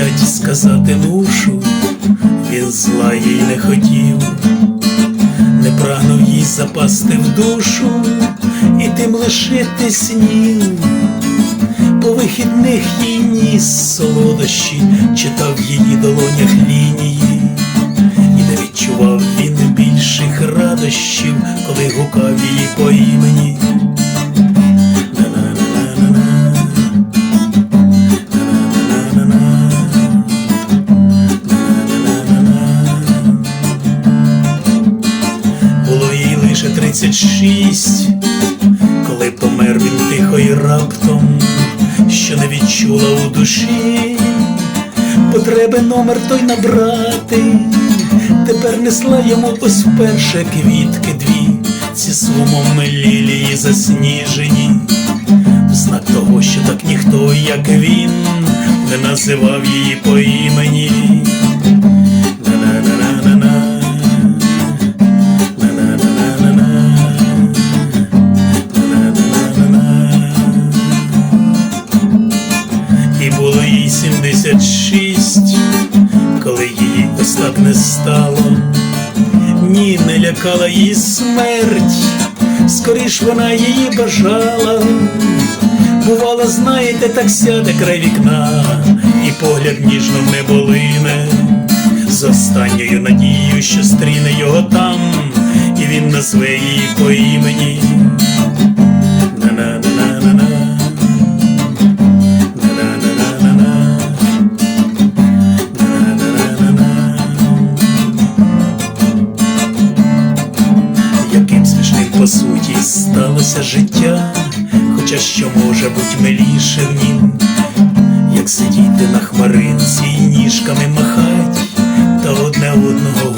хотять сказати мушу, він зла їй не хотів, не прагнув їй запасти в душу і тим лишити снів. По вихідних їй ніс солодощі, читав її долонях лінії, і не відчував він більших радощів, лише тридцять шість, коли помер він тихо і раптом, що не відчула у душі, потреби номер той набрати, тепер несла йому ось вперше квітки дві, ці сумом лілії засніжені, в знак того, що так ніхто, як він, не називав її по імені. Не стало. Ні, не лякала її смерть, скоріш вона її бажала. Бувало, знаєте, так сяде край вікна, і погляд ніжно в небо лине, з останньою надією, що стріне його там, і він назве її по імені. По суті сталося життя, хоча що може бути миліше в нім, як сидіти на хмаринці і ніжками махать, та одне одного